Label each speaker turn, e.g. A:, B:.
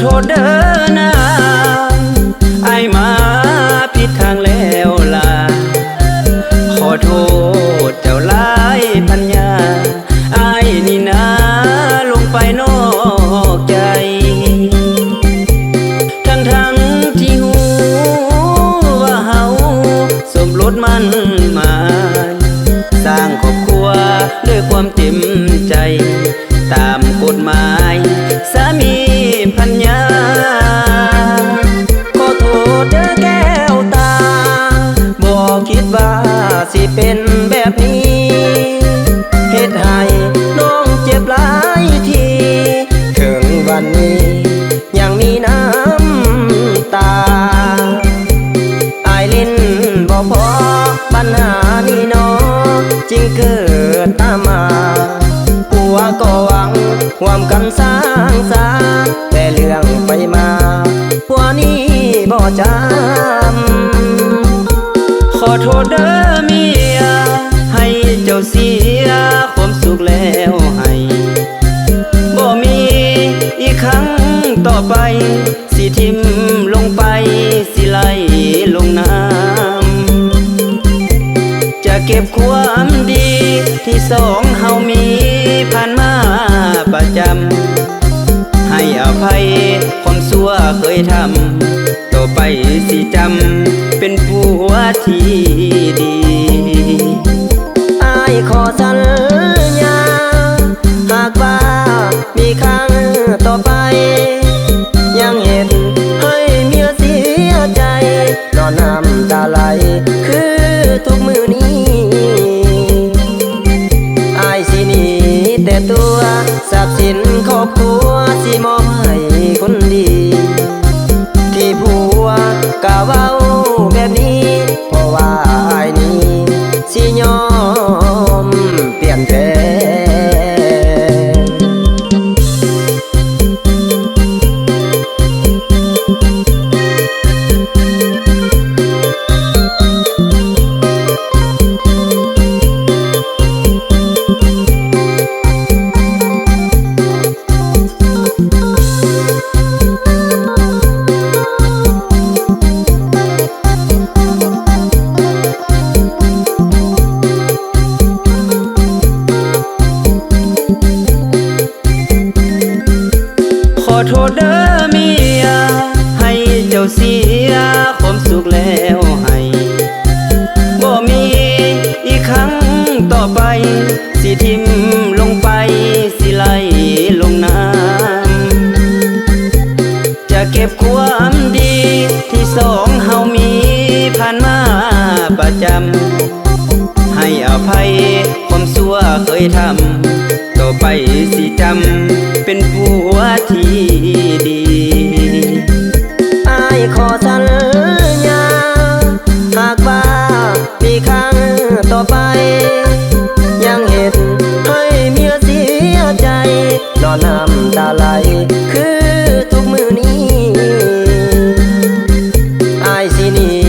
A: โทษเดินนางไอมาผิดทางแล้วล่ะ ขอโทษเจ้าลายพัญญาไอนี่นาลงไปนอกใจ ทั้งทั้งที่หูว่าเฮาสมรสมันหมายสร้างครอบครัวด้วยความเต็มใจ ตามกฎหมายสามี เกิดตามมาผัวก็หวังความกันสร้างสาแต่เรื่องไปมาผัวนี่บ่จำขอโทษเด้อเมีย ให้เจ้าเสียความสุขแล้วให้บ่มีอีกครั้งต่อไป สิทิมลงไป สิไหลลงน้ำ เก็บความดี ที่สองเฮามีผ่านมาประจำ ให้อภัยความสัวเคยทำ ต่อไปสิจำ เป็นผัวที่ดีอายขอสัญญา หากว่ามีครั้งต่อไป ยังเห็นให้เมียเสียใจนอนน้ำตาไหลคือทุกมือ ต่อไป สิทิมลงไปสิไหลลงน้ำจะเก็บความดีที่สองเฮามีผ่านมาประจำให้อภัยความสัวเคยทำต่อไปสิ venir.